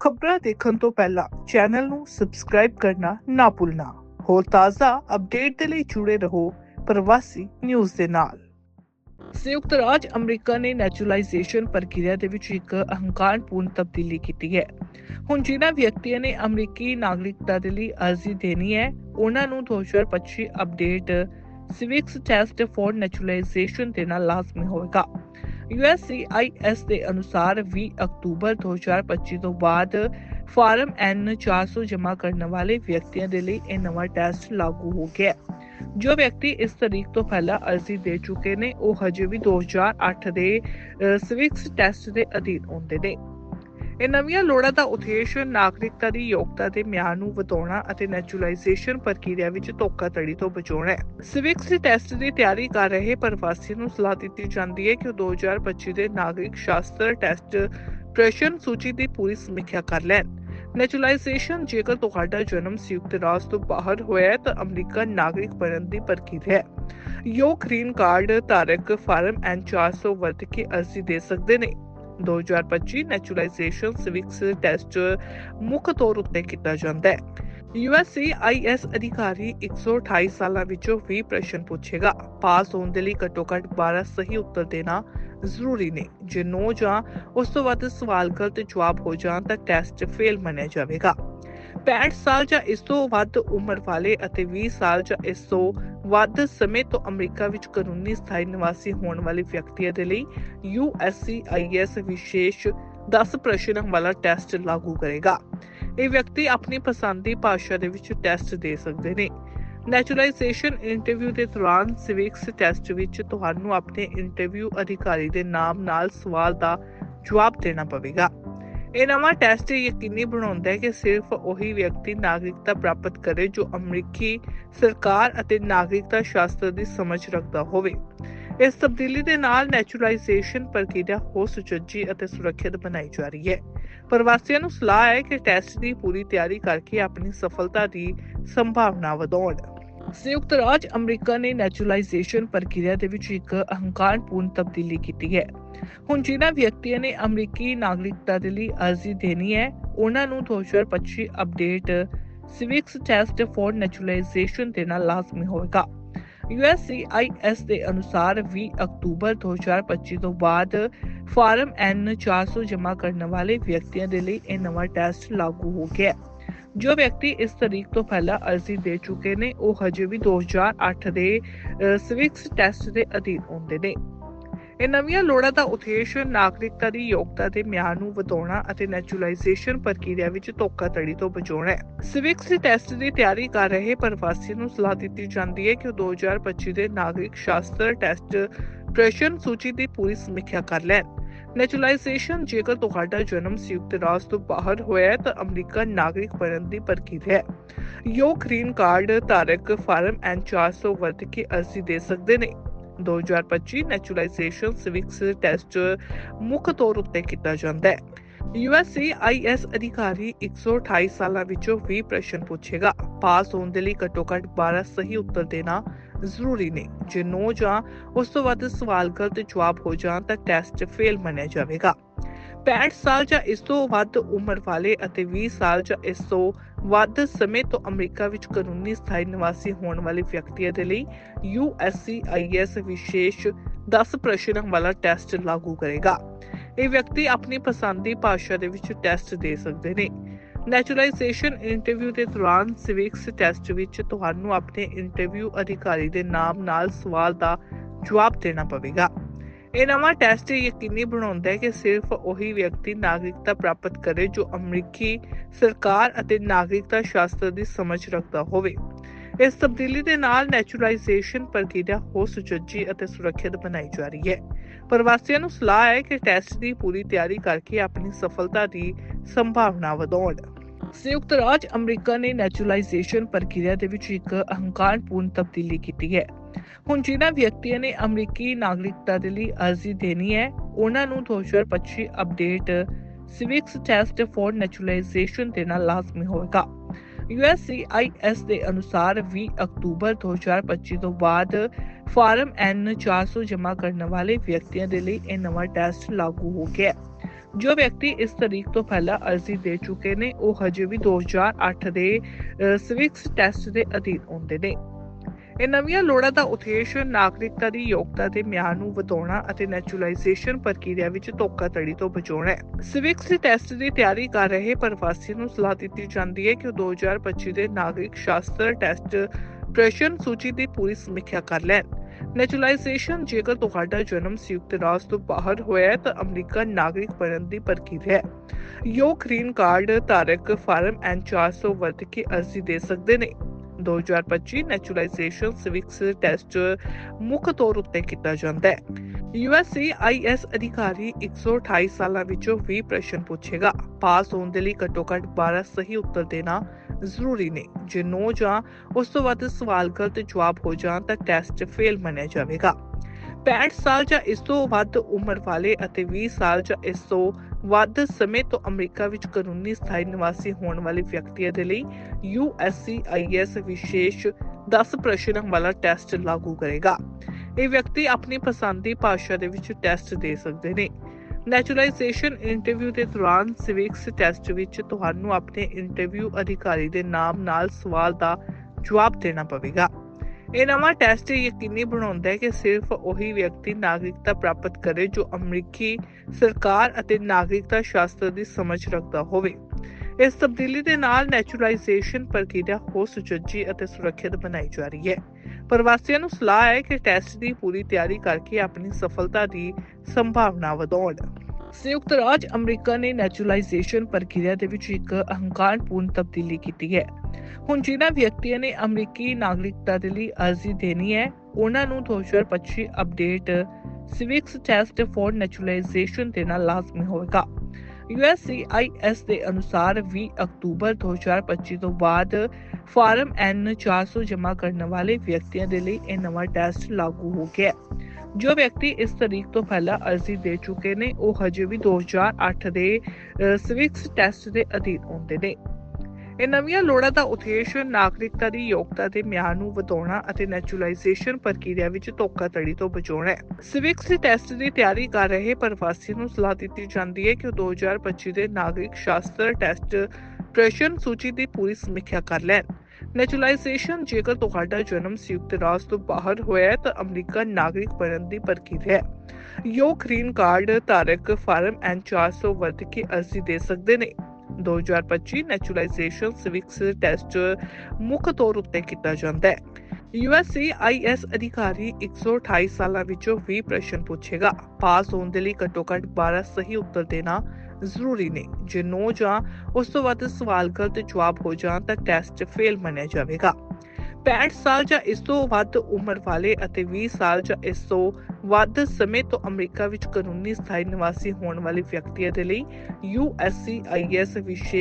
ਖਬਰਾਂ ਦੇਖਣ ਤੋਂ ਪਹਿਲਾਂ ਚੈਨਲ ਨੂੰ ਸਬਸਕ੍ਰਾਈਬ ਕਰਨਾ ਨਾ ਭੁੱਲਣਾ। ਹੋਰ ਤਾਜ਼ਾ ਅਪਡੇਟ ਦੇ ਲਈ ਜੁੜੇ ਰਹੋ ਪ੍ਰਵਾਸੀ ਨਿਊਜ਼ ਦੇ ਨਾਲ। ਸੰਯੁਕਤ ਰਾਜ ਅਮਰੀਕਾ ਨੇ ਨੈਚੁਰਲਾਈਜੇਸ਼ਨ ਪ੍ਰਕਿਰਿਆ ਦੇ ਵਿੱਚ ਇੱਕ ਅਹੰਕਾਰਪੂਰਨ ਤਬਦੀਲੀ ਕੀਤੀ ਹੈ। ਹੁਣ ਜਿਨ੍ਹਾਂ ਵਿਅਕਤੀਆਂ ਨੇ ਅਮਰੀਕੀ ਨਾਗਰਿਕਤਾ ਦੇ ਲਈ ਅਰਜ਼ੀ ਦੇਣੀ ਹੈ, ਉਹਨਾਂ ਨੂੰ 2025 update civics test for naturalization ਦੇਣਾ ਲਾਜ਼ਮੀ ਹੋਵੇਗਾ। USCIS ਦੇ ਅਨੁਸਾਰ 20 ਅਕਤੂਬਰ 2025 ਤੋਂ ਬਾਅਦ ਫਾਰਮ N 400 ਜਮ੍ਹਾਂ ਕਰਨ ਵਾਲੇ ਵਿਅਕਤੀਆਂ ਦੇ ਲਈ ਇਹ ਨਵਾਂ ਟੈਸਟ ਲਾਗੂ ਹੋ ਗਿਆ। ਜੋ ਵਿਅਕਤੀ ਇਸ ਤਰੀਕ ਤੋਂ ਪਹਿਲਾਂ ਅਰਜ਼ੀ ਦੇ ਚੁੱਕੇ ਨੇ, ਉਹ ਹਜੇ ਵੀ 2008 ਦੇ ਸਿਵਿਕਸ ਟੈਸਟ ਦੇ ਅਧੀਨ ਹੁੰਦੇ ਨੇ। ਇਹ ਨਵੀਆਂ ਲੋੜਾਂ ਦਾ ਉਦੇਸ਼ ਨਾਗਰਿਕਤਾ ਦੀ ਯੋਗਤਾ ਦੇ ਮਿਆਰ ਨੂੰ ਵਧਾਉਣਾ ਅਤੇ ਨੈਚੁਰਲਾਈਜੇਸ਼ਨ ਪ੍ਰਕਿਰਿਆ ਵਿੱਚ ਧੋਖਾਧੜੀ ਤੋਂ ਬਚਾਉਣਾ ਹੈ। ਸਿਵਿਕਸ ਟੈਸਟ ਦੀ ਤਿਆਰੀ ਕਰ ਰਹੇ ਪ੍ਰਵਾਸੀਆਂ ਨੂੰ ਸਲਾਹ ਦਿੱਤੀ ਜਾਂਦੀ ਹੈ ਕਿ ਉਹ 2025 ਦੇ ਨਾਗਰਿਕ ਸ਼ਾਸਤਰ ਟੈਸਟ ਪ੍ਰਸ਼ਨ ਸੂਚੀ ਦੀ ਪੂਰੀ ਸਮੀਖਿਆ ਕਰ ਲੈਣ। ਨੈਚੁਰਲਾਈਜੇਸ਼ਨ ਜੇਕਰ ਤੁਹਾਡਾ ਜਨਮ ਸੰਯੁਕਤ ਰਾਜ ਤੋਂ ਬਾਹਰ ਹੋਇਆ ਹੈ ਤਾਂ ਅਮਰੀਕਾ ਨਾਗਰਿਕ ਬਣਨ ਦੀ ਪ੍ਰਕਿਰਿਆ ਹੈ। ਯੋ ਗ੍ਰੀਨ ਕਾਰਡ ਧਾਰਕ ਫਾਰਮ ਐਨ 400 ਵਰਤ ਕੇ ਅਰਜ਼ੀ ਦੇ ਸਕਦੇ ਨੇ। 2025 ਨੈਚੁਰਲਾਈਜੇਸ਼ਨ ਸਿਵਿਕਸ ਟੈਸਟ ਮੁੱਖ ਤੌਰ ਉੱਤੇ ਕੀਤਾ ਜਾਂਦਾ ਹੈ। USCIS ਅਧਿਕਾਰੀ 128 ਸਾਲਾਂ ਵਿੱਚੋਂ 20 ਪ੍ਰਸ਼ਨ ਪੁੱਛੇਗਾ। ਪਾਸ ਹੋਣ ਦੇ ਲਈ ਘੱਟੋ ਘੱਟ 12 ਸਹੀ ਉੱਤਰ ਦੇਣਾ ਜ਼ਰੂਰੀ ਨੇ। ਜੇ 9 ਜਾਂ ਉਸ ਤੋਂ ਵੱਧ ਸਵਾਲ ਗਲਤ ਜਵਾਬ ਹੋ ਜਾਣ ਤਾਂ ਟੈਸਟ ਫੇਲ ਮੰਨਿਆ ਜਾਵੇਗਾ। 65 ਸਾਲ ਜਾਂ ਇਸ ਤੋਂ ਵੱਧ ਉਮਰ ਵਾਲੇ ਅਤੇ 20 ਸਾਲ ਜਾਂ ਇਸ ਤੋਂ ਵੱਧ ਸਮੇਂ ਤੋਂ ਅਮਰੀਕਾ ਵਿੱਚ ਕਾਨੂੰਨੀ ਸਥਾਈ ਨਿਵਾਸੀ ਹੋਣ ਵਾਲੇ ਵਿਅਕਤੀਆਂ ਦੇ ਲਈ USCIS ਵਿਸ਼ੇਸ਼ 10 ਪ੍ਰਸ਼ਨਾਂ ਵਾਲਾ ਟੈਸਟ ਲਾਗੂ ਕਰੇਗਾ। ਇਹ ਵਿਅਕਤੀ ਆਪਣੀ ਪਸੰਦ ਦੀ ਭਾਸ਼ਾ ਦੇ ਵਿੱਚ ਟੈਸਟ ਦੇ ਸਕਦੇ ਨੇ। ਨੈਚੁਰਲਾਈਜੇਸ਼ਨ ਇੰਟਰਵਿਊ ਦੇ ਦੌਰਾਨ ਸਿਵਿਕਸ ਟੈਸਟ ਵਿੱਚ ਤੁਹਾਨੂੰ ਆਪਣੇ ਇੰਟਰਵਿਊ ਅਧਿਕਾਰੀ ਦੇ ਨਾਮ ਨਾਲ ਸਵਾਲ ਦਾ ਜਵਾਬ ਦੇਣਾ ਪਵੇਗਾ। ਇਹ ਨਵਾਂ ਟੈਸਟ ਯਕੀਨੀ ਬਣਾਉਂਦਾ ਹੈ ਕਿ ਸਿਰਫ ਉਹੀ ਵਿਅਕਤੀ ਨਾਗਰਿਕਤਾ ਪ੍ਰਾਪਤ ਕਰੇ ਜੋ ਅਮਰੀਕੀ ਸਰਕਾਰ ਅਤੇ ਨਾਗਰਿਕਤਾ ਸ਼ਾਸਤਰ ਦੀ ਸਮਝ ਰੱਖਦਾ ਹੋਵੇ। ਇਸ ਤਬਦੀਲੀ ਦੇ ਨਾਲ ਨੈਚੁਰਲਾਈਜੇਸ਼ਨ ਪ੍ਰਕਿਰਿਆ ਹੋਰ ਸੁਚੱਜੀ ਅਤੇ ਸੁਰੱਖਿਅਤ ਬਣਾਈ ਜਾ ਰਹੀ ਹੈ। ਪ੍ਰਵਾਸੀਆਂ ਨੂੰ ਸਲਾਹ ਹੈ ਕਿ ਟੈਸਟ ਦੀ ਪੂਰੀ ਤਿਆਰੀ ਕਰਕੇ ਆਪਣੀ ਸਫਲਤਾ ਦੀ ਸੰਭਾਵਨਾ ਵਧਾਉਣ। ਸੰਯੁਕਤ ਰਾਜ ਅਮਰੀਕਾ ਨੇ ਨੈਚੁਰਲਾਈਜੇਸ਼ਨ ਪ੍ਰਕਿਰਿਆ ਦੇ ਵਿੱਚ ਇੱਕ ਅਹੰਕਾਰਪੂਰਨ ਤਬਦੀਲੀ ਕੀਤੀ ਹੈ ਹੁਣ ਜਿਨ੍ਹਾਂ ਵਿਅਕਤੀਆਂ ਨੇ ਅਮਰੀਕੀ ਨਾਗਰਿਕਤਾ ਦੇ ਲਈ ਅਰਜ਼ੀ ਦੇਣੀ ਹੈ, ਉਹਨਾਂ ਨੂੰ 2025 update civics test for naturalization ਦੇਣਾ ਲਾਜ਼ਮੀ ਹੋਵੇਗਾ USCIS ਦੇ ਅਨੁਸਾਰ 20 ਅਕਤੂਬਰ 2025 ਤੋਂ ਬਾਅਦ ਫਾਰਮ N 400 ਜਮ੍ਹਾਂ ਕਰਨ ਵਾਲੇ ਵਿਅਕਤੀਆਂ ਦੇ ਲਈ ਇਹ ਨਵਾਂ ਟੈਸਟ ਲਾਗੂ ਹੋ ਗਿਆ ਹੈ। ਜੋ ਵਿਅਕਤੀ ਇਸ ਤਰੀਕ ਤੋਂ ਪਹਿਲਾਂ ਅਰਜ਼ੀ ਦੇ ਚੁੱਕੇ ਨੇ, ਉਹ ਹਜੇ ਵੀ 2008 ਦੇ ਸਿਵਿਕਸ ਟੈਸਟ ਦੇ ਅਧੀਨ ਹੁੰਦੇ ਨੇ। ਇਹ ਨਵੀਆਂ ਲੋੜਾਂ ਦਾ ਉਦੇਸ਼ ਨਾਗਰਿਕਤਾ ਦੀ ਯੋਗਤਾ ਦੇ ਮਿਆਰ ਨੂੰ ਵਧਾਉਣਾ ਅਤੇ ਨੈਚੁਰਲਾਈਜੇਸ਼ਨ ਪ੍ਰਕਿਰਿਆ ਵਿੱਚ ਧੋਖਾਧੜੀ ਤੋਂ ਬਚਾਉਣਾ ਹੈ। ਸਿਵਿਕਸ ਟੈਸਟ ਦੀ ਤਿਆਰੀ ਕਰ ਰਹੇ ਪ੍ਰਵਾਸੀਆਂ ਨੂੰ ਸਲਾਹ ਦਿੱਤੀ ਜਾਂਦੀ ਹੈ ਕਿ ਉਹ 2025 ਦੇ ਨਾਗਰਿਕ ਸ਼ਾਸਤਰ ਟੈਸਟ ਪ੍ਰਸ਼ਨ ਸੂਚੀ ਦੀ ਪੂਰੀ ਸਮੀਖਿਆ ਕਰ ਲੈਣ। ਨੈਚੁਰਲਾਈਜੇਸ਼ਨ, ਜੇਕਰ ਤੁਹਾਡਾ ਜਨਮ ਸੰਯੁਕਤ ਰਾਜ ਤੋਂ ਬਾਹਰ ਹੋਇਆ ਹੈ, ਤਾਂ ਅਮਰੀਕਾ ਨਾਗਰਿਕ ਬਣਨ ਦੀ ਪ੍ਰਕਿਰਿਆ ਹੈ। ਯੋ ਗ੍ਰੀਨ ਕਾਰਡ ਧਾਰਕ ਫਾਰਮ ਐਨ 400 ਵਰਤ ਕੇ ਅਰਜ਼ੀ ਦੇ ਸਕਦੇ ਨੇ। 2025 ਨੈਚੁਰਲਾਈਜੇਸ਼ਨ ਸਿਵਿਕਸ ਟੈਸਟ ਮੁੱਖ ਤੌਰ ਉੱਤੇ ਕੀਤਾ ਜਾਂਦਾ ਹੈ। USCIS ਅਧਿਕਾਰੀ 128 ਸਾਲਾਂ ਵਿੱਚੋਂ 20 ਪ੍ਰਸ਼ਨ ਪੁੱਛੇਗਾ। ਪਾਸ ਹੋਣ ਦੇ ਲਈ ਘੱਟੋ ਘੱਟ 12 ਸਹੀ ਉੱਤਰ ਦੇਣਾ ਜ਼ਰੂਰੀ ਨੇ। ਜੇ 9 ਜਾਂ ਉਸ ਤੋਂ ਵੱਧ ਸਵਾਲ ਗਲਤ ਜਵਾਬ ਹੋ ਜਾਣ ਤਾਂ ਟੈਸਟ ਫੇਲ ਮੰਨਿਆ ਜਾਵੇਗਾ। 65 ਸਾਲ ਜਾਂ ਇਸ ਤੋਂ ਵੱਧ ਉਮਰ ਵਾਲੇ ਅਤੇ 20 ਸਾਲ ਜਾਂ ਇਸ ਤੋਂ ਵੱਧ ਸਮੇਂ ਤੋਂ ਅਮਰੀਕਾ ਵਿੱਚ ਕਾਨੂੰਨੀ ਸਥਾਈ ਨਿਵਾਸੀ ਹੋਣ ਵਾਲੇ ਵਿਅਕਤੀਆਂ ਦੇ ਲਈ USCIS ਵਿਸ਼ੇਸ਼ 10 ਪ੍ਰਸ਼ਨ ਵਾਲਾ ਟੈਸਟ ਲਾਗੂ ਕਰੇਗਾ। ਇਹ ਵਿਅਕਤੀ ਆਪਣੀ ਪਸੰਦ ਦੀ ਭਾਸ਼ਾ ਦੇ ਵਿੱਚ ਟੈਸਟ ਦੇ ਸਕਦੇ ਨੇ। ਨੈਚੁਰਲਾਈਜੇਸ਼ਨ ਇੰਟਰਵਿਊ ਦੇ ਦੌਰਾਨ ਸਿਵਿਕਸ ਟੈਸਟ ਵਿੱਚ ਤੁਹਾਨੂੰ ਆਪਣੇ ਇੰਟਰਵਿਊ ਅਧਿਕਾਰੀ ਦੇ ਨਾਮ ਨਾਲ ਸਵਾਲ ਦਾ ਜਵਾਬ ਦੇਣਾ ਪਵੇਗਾ। ਇਹ ਨਵਾਂ ਟੈਸਟ ਯਕੀਨੀ ਬਣਾਉਂਦਾ ਹੈ ਕਿ ਸਿਰਫ ਉਹੀ ਵਿਅਕਤੀ ਨਾਗਰਿਕਤਾ ਪ੍ਰਾਪਤ ਕਰੇ ਜੋ ਅਮਰੀਕੀ ਸਰਕਾਰ ਅਤੇ ਨਾਗਰਿਕਤਾ ਸ਼ਾਸਤਰ ਦੀ ਸਮਝ ਰੱਖਦਾ ਹੋਵੇ। ਇਸ ਤਬਦੀਲੀ ਦੇ ਨਾਲ ਨੈਚੁਰਲਾਈਜੇਸ਼ਨ ਪ੍ਰਕਿਰਿਆ ਹੋਰ ਸੁਚੱਜੀ ਅਤੇ ਸੁਰੱਖਿਅਤ ਬਣਾਈ ਜਾ ਰਹੀ ਹੈ। ਪ੍ਰਵਾਸੀਆਂ ਨੂੰ ਸਲਾਹ ਹੈ ਕਿ ਟੈਸਟ ਦੀ ਪੂਰੀ ਤਿਆਰੀ ਕਰਕੇ ਆਪਣੀ ਸਫਲਤਾ ਦੀ ਸੰਭਾਵਨਾ ਵਧਾਉਣ। ਸੰਯੁਕਤ ਰਾਜ ਅਮਰੀਕਾ ਨੇ ਨੈਚੁਰਲਾਈਜੇਸ਼ਨ ਪ੍ਰਕਿਰਿਆ ਦੇ ਵਿੱਚ ਇੱਕ ਅਹੰਕਾਰਪੂਰਨ ਤਬਦੀਲੀ ਕੀਤੀ ਹੈ। ਹੁਣ ਜਿਨ੍ਹਾਂ ਵਿਅਕਤੀਆਂ ਨੇ ਅਮਰੀਕੀ ਨਾਗਰਿਕਤਾ ਦੇ ਲਈ ਅਰਜ਼ੀ ਦੇਣੀ ਹੈ, ਉਹਨਾਂ ਨੂੰ 2025 update civics test for naturalization ਦੇਣਾ ਲਾਜ਼ਮੀ ਹੋਵੇਗਾ। USCIS ਦੇ ਅਨੁਸਾਰ 20 ਅਕਤੂਬਰ 2025 ਤੋਂ ਬਾਅਦ ਫਾਰਮ N 400 ਜਮ੍ਹਾਂ ਕਰਨ ਵਾਲੇ ਵਿਅਕਤੀਆਂ ਦੇ ਲਈ ਇਹ ਨਵਾਂ ਟੈਸਟ ਲਾਗੂ ਹੋ ਗਿਆ ਜੋ ਵਿਅਕਤੀ ਇਸ ਤਰੀਕ ਤੋਂ ਪਹਿਲਾਂ ਅਰਜ਼ੀ ਦੇ ਚੁੱਕੇ ਨੇ, ਉਹ ਹਜੇ ਵੀ 2008 ਦੇ ਸਵਿਕਸ ਟੈਸਟ ਦੇ ਅਧੀਨ ਹੁੰਦੇ ਨੇ। ਇਹ ਨਵੀਆਂ ਲੋੜਾਂ ਦਾ ਉਦੇਸ਼ ਨਾਗਰਿਕਤਾ ਦੀ ਯੋਗਤਾ ਦੇ ਮਿਆਰ ਨੂੰ ਵਧਾਉਣਾ ਅਤੇ ਨੈਚੁਰਲਾਈਜੇਸ਼ਨ ਪ੍ਰਕਿਰਿਆ ਵਿੱਚ ਧੋਖਾਧੜੀ ਤੋਂ ਬਚਾਉਣਾ ਹੈ। ਸਿਵਿਕਸ ਟੈਸਟ ਦੀ ਤਿਆਰੀ ਕਰ ਰਹੇ ਪ੍ਰਵਾਸੀਆਂ ਨੂੰ ਸਲਾਹ ਦਿੱਤੀ ਜਾਂਦੀ ਹੈ ਕਿ ਉਹ 2025 ਦੇ ਨਾਗਰਿਕ ਸ਼ਾਸਤਰ ਟੈਸਟ ਪ੍ਰਸ਼ਨ ਸੂਚੀ ਦੀ ਪੂਰੀ ਸਮੀਖਿਆ ਕਰ ਲੈਣ। ਨੈਚੁਰਲਾਈਜੇਸ਼ਨ ਜੇਕਰ ਤੁਹਾਡਾ ਜਨਮ ਸੰਯੁਕਤ ਰਾਜ ਤੋਂ ਬਾਹਰ ਹੋਇਆ ਹੈ ਤਾਂ ਅਮਰੀਕਾ ਨਾਗਰਿਕ ਬਣਨ ਦੀ ਪ੍ਰਕਿਰਿਆ ਹੈ। ਯੋ ਗ੍ਰੀਨ ਕਾਰਡ ਧਾਰਕ ਫਾਰਮ ਐਨ 400 ਵਰਤ ਕੇ ਅਰਜ਼ੀ ਦੇ ਸਕਦੇ ਨੇ। 2025 ਨੈਚੁਰਲਾਈਜੇਸ਼ਨ ਸਿਵਿਕਸ ਟੈਸਟ ਮੁੱਖ ਤੌਰ ਉੱਤੇ ਕੀਤਾ ਜਾਂਦਾ ਹੈ। USCIS ਅਧਿਕਾਰੀ 128 ਸਾਲਾਂ ਵਿੱਚੋਂ 20 ਪ੍ਰਸ਼ਨ ਪੁੱਛੇਗਾ। ਪਾਸ ਹੋਣ ਦੇ ਲਈ ਘੱਟੋ ਘੱਟ 12 ਸਹੀ ਉੱਤਰ ਦੇਣਾ ਜ਼ਰੂਰੀ ਨੇ। ਜੇ 9 ਜਾਂ ਉਸ ਤੋਂ ਵੱਧ ਸਵਾਲ ਗਲਤ ਜਵਾਬ ਹੋ ਜਾਣ ਤਾਂ ਟੈਸਟ ਫੇਲ ਮੰਨਿਆ ਜਾਵੇਗਾ। 65 ਸਾਲ ਜਾਂ ਇਸ ਤੋਂ ਵੱਧ ਉਮਰ ਵਾਲੇ ਅਤੇ 20 ਸਾਲ ਜਾਂ ਇਸ ਤੋਂ ਵੱਧ ਸਮੇਂ ਤੋਂ ਅਮਰੀਕਾ ਵਿੱਚ ਕਾਨੂੰਨੀ ਸਥਾਈ ਨਿਵਾਸੀ ਹੋਣ ਵਾਲੇ ਵਿਅਕਤੀਆਂ ਦੇ ਲਈ USCIS ਵਿਸ਼ੇਸ਼ 10 ਪ੍ਰਸ਼ਨਾਂ ਵਾਲਾ ਟੈਸਟ ਲਾਗੂ ਕਰੇਗਾ। ਇਹ ਵਿਅਕਤੀ ਆਪਣੀ ਪਸੰਦ ਦੀ ਭਾਸ਼ਾ ਦੇ ਵਿੱਚ ਟੈਸਟ ਦੇ ਸਕਦੇ ਨੇ। ਨੈਚੁਰਲਾਈਜੇਸ਼ਨ ਇੰਟਰਵਿਊ ਦੇ ਦੌਰਾਨ ਸਿਵਿਕਸ ਟੈਸਟ ਵਿੱਚ ਤੁਹਾਨੂੰ ਆਪਣੇ ਇੰਟਰਵਿਊ ਅਧਿਕਾਰੀ ਦੇ ਨਾਮ ਨਾਲ ਸਵਾਲ ਦਾ ਜਵਾਬ ਦੇਣਾ ਪਵੇਗਾ। ਇਹ ਨਵਾਂ ਟੈਸਟ ਯਕੀਨੀ ਬਣਾਉਂਦਾ ਹੈ ਕਿ ਸਿਰਫ ਉਹੀ ਵਿਅਕਤੀ ਨਾਗਰਿਕਤਾ ਪ੍ਰਾਪਤ ਕਰੇ ਜੋ ਅਮਰੀਕੀ ਸਰਕਾਰ ਅਤੇ ਨਾਗਰਿਕਤਾ ਸ਼ਾਸਤਰ ਦੀ ਸਮਝ ਰੱਖਦਾ ਹੋਵੇ। ਇਸ ਤਬਦੀਲੀ ਦੇ ਨਾਲ ਨੈਚੁਰਲਾਈਜੇਸ਼ਨ ਪ੍ਰਕਿਰਿਆ ਹੋਰ ਸੁਚੱਜੀ ਅਤੇ ਸੁਰੱਖਿਅਤ ਬਣਾਈ ਜਾ ਰਹੀ ਹੈ। ਪ੍ਰਵਾਸੀਆਂ ਨੂੰ ਸਲਾਹ ਹੈ ਕਿ ਟੈਸਟ ਦੀ ਪੂਰੀ ਤਿਆਰੀ ਕਰਕੇ ਆਪਣੀ ਸਫਲਤਾ ਦੀ ਸੰਭਾਵਨਾ ਵਧਾਉਣ। ਸੰਯੁਕਤ ਰਾਜ ਅਮਰੀਕਾ ਨੇ ਨੈਚੁਰਲਾਈਜੇਸ਼ਨ ਪ੍ਰਕਿਰਿਆ ਦੇ ਵਿੱਚ ਇੱਕ ਅਹੰਕਾਰਪੂਰਨ ਤਬਦੀਲੀ ਕੀਤੀ ਹੈ। ਹੁਣ ਜਿਨ੍ਹਾਂ ਵਿਅਕਤੀਆਂ ਨੇ ਅਮਰੀਕੀ ਨਾਗਰਿਕਤਾ ਦੇ ਲਈ ਅਰਜ਼ੀ ਦੇਣੀ ਹੈ, ਉਹਨਾਂ ਨੂੰ 2025 update civics test for naturalization ਦੇਣਾ ਲਾਜ਼ਮੀ ਹੋਵੇਗਾ। USCIS ਦੇ ਅਨੁਸਾਰ 20 ਅਕਤੂਬਰ 2025 ਤੋਂ ਬਾਅਦ ਫਾਰਮ N 400 ਜਮ੍ਹਾਂ ਕਰਨ ਵਾਲੇ ਵਿਅਕਤੀਆਂ ਦੇ ਲਈ ਇਹ ਨਵਾਂ ਟੈਸਟ ਲਾਗੂ ਹੋ ਗਿਆ ਜੋ ਵਿਅਕਤੀ ਇਸ ਤਰੀਕ ਤੋਂ ਪਹਿਲਾਂ ਅਰਜ਼ੀ ਦੇ ਚੁੱਕੇ ਨੇ, ਉਹ ਹਜੇ ਵੀ 2008 ਦੇ ਸਵਿਕਸ ਟੈਸਟ ਦੇ ਅਧੀਨ ਹੁੰਦੇ ਨੇ। ਇਹ ਨਵੀਆਂ ਲੋੜਾਂ ਦਾ ਉਦੇਸ਼ ਨਾਗਰਿਕਤਾ ਦੀ ਯੋਗਤਾ ਦੇ ਮਿਆਰ ਨੂੰ ਵਧਾਉਣਾ ਅਤੇ ਨੈਚੁਰਲਾਈਜੇਸ਼ਨ ਪ੍ਰਕਿਰਿਆ ਵਿੱਚ ਧੋਖਾਧੜੀ ਤੋਂ ਬਚਾਉਣਾ ਹੈ। ਸਿਵਿਕਸ ਟੈਸਟ ਦੀ ਤਿਆਰੀ ਕਰ ਰਹੇ ਪ੍ਰਵਾਸੀਆਂ ਨੂੰ ਸਲਾਹ ਦਿੱਤੀ ਜਾਂਦੀ ਹੈ ਕਿ ਉਹ 2025 ਦੇ ਨਾਗਰਿਕ ਸ਼ਾਸਤਰ ਟੈਸਟ ਪ੍ਰਸ਼ਨ ਸੂਚੀ ਦੀ ਪੂਰੀ ਸਮੀਖਿਆ ਕਰ ਲੈਣ। ਨੈਚੁਰਲਾਈਜੇਸ਼ਨ ਜੇਕਰ ਤੁਹਾਡਾ ਜਨਮ ਸੰਯੁਕਤ ਰਾਜ ਤੋਂ ਬਾਹਰ ਹੋਇਆ ਹੈ ਤਾਂ ਅਮਰੀਕਾ ਨਾਗਰਿਕ ਬਣਨ ਦੀ ਪ੍ਰਕਿਰਿਆ ਹੈ। ਯੋ ਗ੍ਰੀਨ ਕਾਰਡ ਧਾਰਕ ਫਾਰਮ ਐਨ 400 ਵਰਤ ਕੇ ਅਰਜ਼ੀ ਦੇ ਸਕਦੇ ਨੇ। 2025 ਨੈਚੁਰਲਾਈਜੇਸ਼ਨ ਸਿਵਿਕਸ ਟੈਸਟ ਮੁੱਖ ਤੌਰ ਉੱਤੇ ਕੀਤਾ ਜਾਂਦਾ ਹੈ। USCIS ਅਧਿਕਾਰੀ 128 ਸਾਲਾਂ ਵਿੱਚੋਂ 20 ਪ੍ਰਸ਼ਨ ਪੁੱਛੇਗਾ। ਪਾਸ ਹੋਣ ਦੇ ਲਈ ਘੱਟੋ ਘੱਟ 12 ਸਹੀ ਉੱਤਰ ਦੇਣਾ ਜ਼ਰੂਰੀ ਨੇ। ਜੇ 9 ਜਾਂ ਉਸ ਤੋਂ ਵੱਧ ਸਵਾਲ ਗਲਤ ਜਵਾਬ ਹੋ ਜਾਣ ਤਾਂ ਟੈਸਟ ਫੇਲ ਮੰਨਿਆ ਜਾਵੇਗਾ। 65 ਸਾਲ ਜਾਂ ਇਸ ਤੋਂ ਵੱਧ ਉਮਰ ਵਾਲੇ ਅਤੇ 20 ਸਾਲ ਜਾਂ ਇਸ ਤੋਂ ਵੱਧ ਸਮੇਂ ਤੋਂ ਅਮਰੀਕਾ ਵਿੱਚ ਕਾਨੂੰਨੀ ਸਥਾਈ ਨਿਵਾਸੀ ਹੋਣ ਵਾਲੇ ਵਿਅਕਤੀਆਂ ਦੇ ਲਈ USCIS ਵਿਸ਼ੇਸ਼